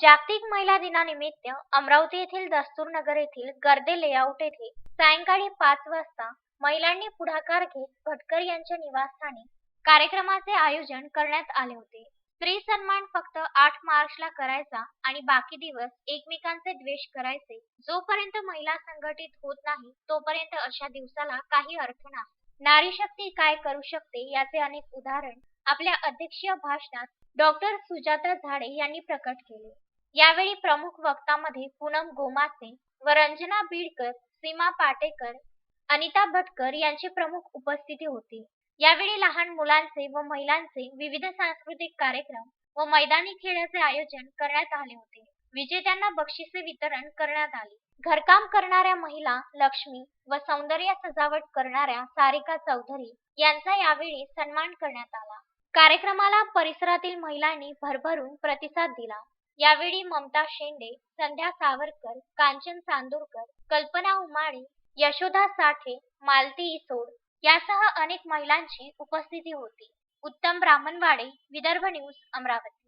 जागतिक महिला दिनानिमित्त अमरावती येथील दस्तूरनगर येथील गर्दे लेआउट येथे सायंकाळी पाच वाजता महिलांनी पुढाकार घेत भटकर यांच्या निवासस्थानी कार्यक्रमाचे आयोजन करण्यात आले होते. स्त्री सन्मान फक्त आठ मार्चला करायचा आणि बाकी दिवस एकमेकांचे द्वेष करायचे. जोपर्यंत महिला संघटित होत नाही तोपर्यंत अशा दिवसाला काही अर्थ नाही. नारी शक्ती काय करू शकते याचे अनेक उदाहरण आपल्या अध्यक्षीय भाषणात डॉक्टर सुजाता झाडे यांनी प्रकट केले. यावेळी प्रमुख वक्तामध्ये पूनम गोमासे व रंजना बीडकर सीमा पाटेकर अनिता भटकर यांची प्रमुख उपस्थिती होती. यावेळी लहान मुलांचे व महिलांचे विविध सांस्कृतिक कार्यक्रम व मैदानी खेळाचे आयोजन करण्यात आले होते. विजेत्यांना बक्षिसे वितरण करण्यात आले. घरकाम करणाऱ्या महिला लक्ष्मी व सौंदर्य सजावट करणाऱ्या सारिका चौधरी यांचा यावेळी सन्मान करण्यात आला. कार्यक्रमाला परिसरातील महिलांनी भरभरून प्रतिसाद दिला. यावेळी ममता शेंडे संध्या सावरकर कांचन चांदूरकर कल्पना उमाणी यशोदा साठे मालती इसोड यासह अनेक महिलांची उपस्थिती होती. उत्तम ब्राह्मणवाडे विदर्भ न्यूज अमरावती.